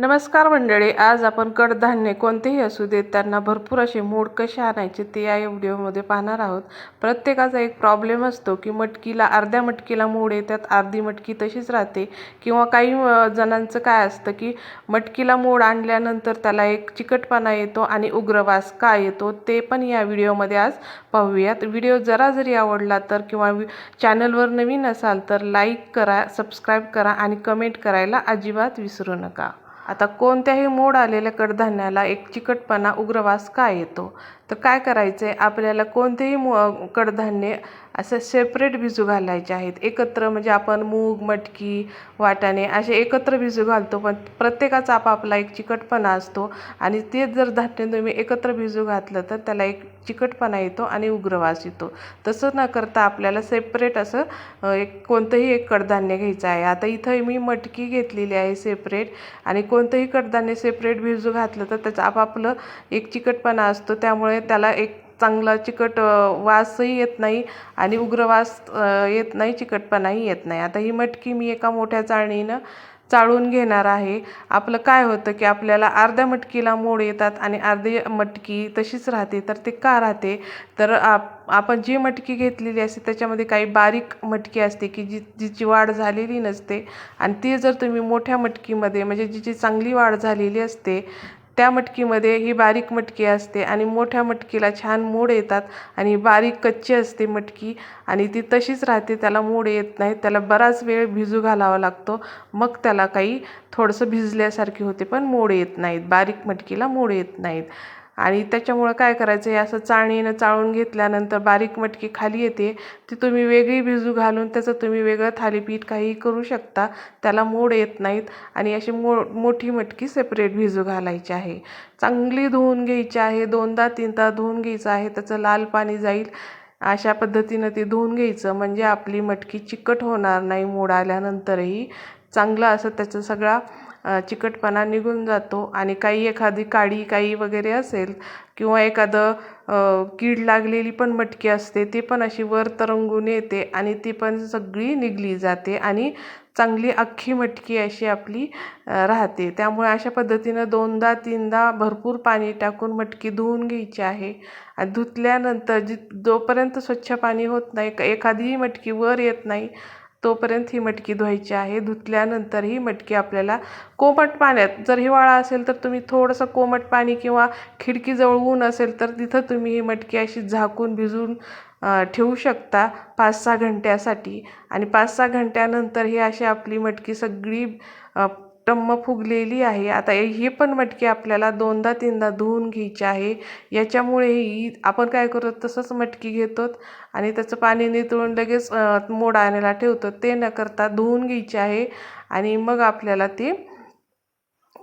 नमस्कार मंडळी आज आपण कडधान्य कोणतेही असू देत त्यांना भरपूर असे मोड कसे आणायचे ते या व्हिडिओमध्ये पाहणार आहोत. प्रत्येकाचा एक प्रॉब्लेम असतो की मटकीला अर्ध्या मटकीला मोड येतात अर्धी मटकी तशीच राहते. किंवा काही जणांचं काय असतं की मटकीला मोड आणल्यानंतर त्याला एक चिकटपणा येतो आणि उग्रवास का येतो ते पण या व्हिडिओमध्ये आज पाहूयात. व्हिडिओ जरा जरी आवडला तर किंवा वि- चॅनलवर नवीन असाल तर लाईक करा सबस्क्राईब करा आणि कमेंट करायला अजिबात विसरू नका. आता कोणत्याही मोड आलेल्या कडधान्याला एक चिकटपणा उग्रवास का येतो? तर काय करायचं आहे आपल्याला कोणतेही मो कडधान्य असं सेपरेट भिजू घालायचे आहेत. एकत्र म्हणजे आपण मूग मटकी वाटाणे असे एकत्र भिजू घालतो पण प्रत्येकाचा आपापला एक चिकटपणा असतो आणि ते जर धान्य तुम्ही एकत्र भिजू घातलं तर त्याला एक चिकटपणा येतो आणि उग्रवास येतो. तसं न करता आपल्याला सेपरेट असं एक कोणतंही एक कडधान्य घ्यायचं आहे. आता इथं मी मटकी घेतलेली आहे सेपरेट आणि कोणतंही कडधान्य सेपरेट भिजू घातलं तर त्याचं आपापलं एक चिकटपणा असतो. त्यामुळे त्याला एक चांगला चिकट वासही येत नाही आणि उग्र वास येत नाही चिकटपणाही येत नाही. आता ही मटकी मी एका मोठ्या चाळणीनं चाळून घेणार आहे. आपलं काय होतं की आपल्याला अर्ध्या मटकीला मोड येतात आणि अर्धी मटकी तशीच राहते. तर ते का राहते? तर आप आपण जी मटकी घेतलेली असते त्याच्यामध्ये काही बारीक मटकी असते की जी जिची वाढ झालेली नसते. आणि ती जर तुम्ही मोठ्या मटकीमध्ये म्हणजे जिची चांगली वाढ झालेली असते त्या मटकीमध्ये ही बारीक मटकी असते आणि मोठ्या मटकीला छान मोड येतात आणि बारीक कच्ची असते मटकी आणि ती तशीच राहते त्याला मोड येत नाही त्याला बराच वेळ भिजू घालावा लागतो. मग त्याला काही थोडंसं भिजल्यासारखे होते पण मोड येत नाहीत बारीक मटकीला मोड येत नाहीत. आणि त्याच्यामुळं काय करायचं हे असं चाळणीनं चाळून घेतल्यानंतर बारीक मटकी खाली येते ती तुम्ही वेगळी भिजू घालून त्याचं तुम्ही वेगळं थालीपीठ काहीही करू शकता त्याला मोड येत नाहीत आणि अशी मो मोठी मटकी सेपरेट भिजू घालायची आहे. चांगली धुवून घ्यायची आहे दोनदा तीनदा धुवून घ्यायचं आहे त्याचं लाल पाणी जाईल. अशा पद्धतीनं ते धुवून घ्यायचं म्हणजे आपली मटकी चिकट होणार नाही मोड आल्यानंतरही चांगलं असं त्याचा सगळा चिकटपणा निघून जातो आणि काही एखादी काळी काही वगैरे असेल किंवा एखादं कीड लागलेली पण मटकी असते ती पण अशी वर तरंगून येते आणि ती पण सगळी निघली जाते आणि चांगली अख्खी मटकी अशी आपली राहते. त्यामुळे अशा पद्धतीनं दोनदा तीनदा भरपूर पाणी टाकून मटकी धुवून घ्यायची आहे. आणि धुतल्यानंतर जी जोपर्यंत स्वच्छ पाणी होत नाही एखादीही मटकी वर येत नाही तोपर्यंत ही मटकी धुवायची आहे. धुतल्यानंतर ही मटकी आपल्याला कोमट पाण्यात जर हिवाळा असेल तर तुम्ही थोडंसं कोमट पाणी किंवा खिडकीजवळ ऊन असेल तर तिथं तुम्ही ही मटकी अशी झाकून भिजून ठेवू शकता पाच सहा घंट्यासाठी. आणि पाच सहा घंट्यानंतर ही अशी आपली मटकी सगळी टम्म फुगलेली आहे. आता ही पण मटकी आपल्याला दोनदा तीनदा धुवून घ्यायची आहे. याच्यामुळे ही आपण काय करतो तसंच मटकी घेतो आणि त्याचं पाणी नितळून लगेच मोड आणायला ठेवतो. ते न करता धुवून घ्यायची आहे आणि मग आपल्याला ती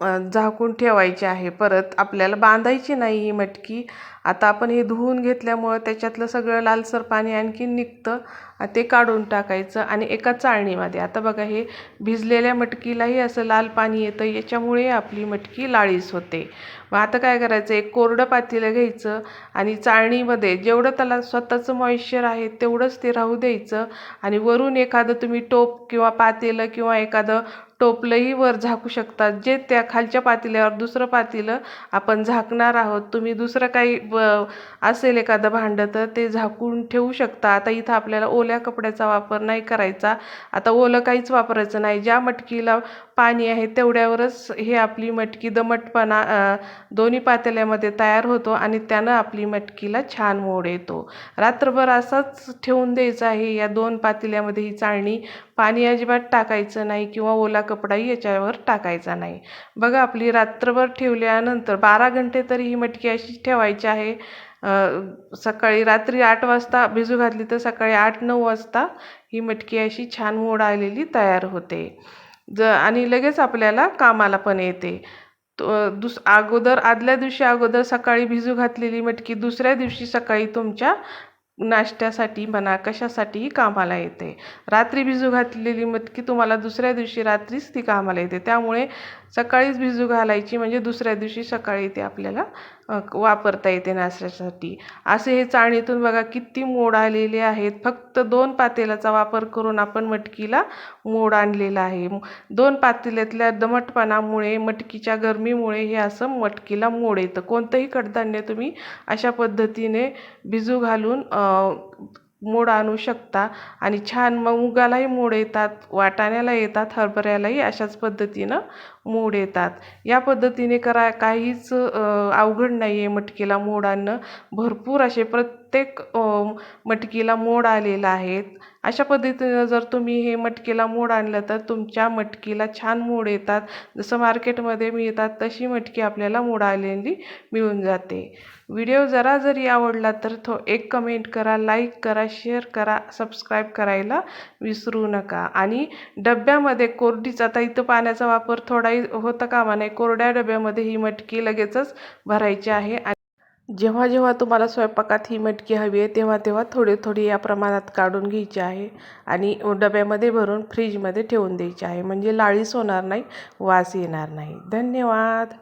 झाकून ठेवायची आहे. परत आपल्याला बांधायची नाही ही मटकी. आता आपण हे धुवून घेतल्यामुळं त्याच्यातलं सगळं लालसर पाणी आणखीन निघतं. आणि ते काढून टाकायचं आणि एका चाळणीमध्ये. आता बघा हे भिजलेल्या मटकीलाही असं लाल पाणी येतं. याच्यामुळे आपली मटकी लाळीस होते. मग आता काय करायचं? एक कोरडं पातेलं घ्यायचं आणि चाळणीमध्ये जेवढं त्याला स्वतःचं मॉइश्चर आहे तेवढंच ते राहू द्यायचं. आणि वरून एखादं तुम्ही टोप किंवा पातेलं किंवा एखादं टोपलंही वर झाकू शकता जे त्या खालच्या पातेल्यावर दुसरं पातेलं आपण झाकणार आहोत तुम्ही दुसरं काही ब असेल एखादं भांडं तर ते झाकून ठेवू शकता. आता इथं आपल्याला ओल्या कपड्याचा वापर नाही करायचा. आता ओलं काहीच वापरायचं नाही. ज्या मटकीला पाणी आहे तेवढ्यावरच हे आपली मटकी दमटपणा दोन्ही पातेल्यामध्ये तयार होतो आणि त्यानं आपली मटकीला छान मोड येतो. रात्रभर असाच ठेवून द्यायचा आहे. या दोन पातेल्यामध्ये ही चाळणी पाणी अजिबात टाकायचं नाही किंवा ओला कपडाही याच्यावर टाकायचा नाही. बघा आपली रात्रभर ठेवल्यानंतर बारा घंटे तरी ही मटकी अशीच ठेवायची आहे. सकाळी रात्री आठ वाजता भिजू घातली तर सकाळी आठ नऊ वाजता ही मटकी अशी छान मोड आलेली तयार होते. ज आणि लगेच आपल्याला कामाला पण येते. तो दुस अगोदर आदल्या दिवशी अगोदर सकाळी भिजू घातलेली मटकी दुसऱ्या दिवशी सकाळी तुमच्या नाश्त्यासाठी म्हणा कशासाठीही कामाला येते. रात्री भिजू घातलेली मटकी तुम्हाला दुसऱ्या दिवशी रात्रीच ती कामाला येते. त्यामुळे सकाळीच भिजू घालायची म्हणजे दुसऱ्या दिवशी सकाळी ते आपल्याला वापरता येते नाश्त्यासाठी. असे हे चाळणीतून बघा किती मोड आलेले आहेत. फक्त दोन पातेल्याचा वापर करून आपण मटकीला मोड आणलेला आहे. दोन पातेल्यातल्या दमटपणामुळे मटकीच्या गरमीमुळे हे असं मटकीला मोड येतं. कोणतंही कडधान्य तुम्ही अशा पद्धतीने भिजू घालून मोड आणू शकता. आणि छान मग मुगालाही मोड येतात वाटाण्याला येतात हरभऱ्यालाही अशाच पद्धतीनं मोड येतात. या पद्धतीने करा काहीच अवघड नाही आहे मटकीला मोड आणणं. भरपूर असे प्रत्येक मटकीला मोड आलेला आहेत अशा पद्धतीनं जर तुम्ही हे मटकीला मोड आणलं तर तुमच्या मटकीला छान मोड येतात. जसं मार्केटमध्ये मिळतात तशी मटकी आपल्याला मोड आलेली मिळून जाते. व्हिडिओ जरा जरी आवडला तर थो एक कमेंट करा लाईक करा शेअर करा सबस्क्राईब करायला विसरू नका. आणि डब्यामध्ये कोरडीच आता इथं पाण्याचा वापर थोडाही होता कामा नाही कोरड्या डब्यामध्ये ही मटकी लगेचच भरायची आहे. आणि जेव्हा जेव्हा तुम्हाला स्वयंपाकात ही मटकी हवी आहे तेव्हा तेव्हा थोडी थोडी या प्रमाणात काढून घ्यायची आहे आणि डब्यामध्ये भरून फ्रीजमध्ये ठेवून द्यायची आहे. म्हणजे लाळीच होणार नाही वास येणार नाही. धन्यवाद!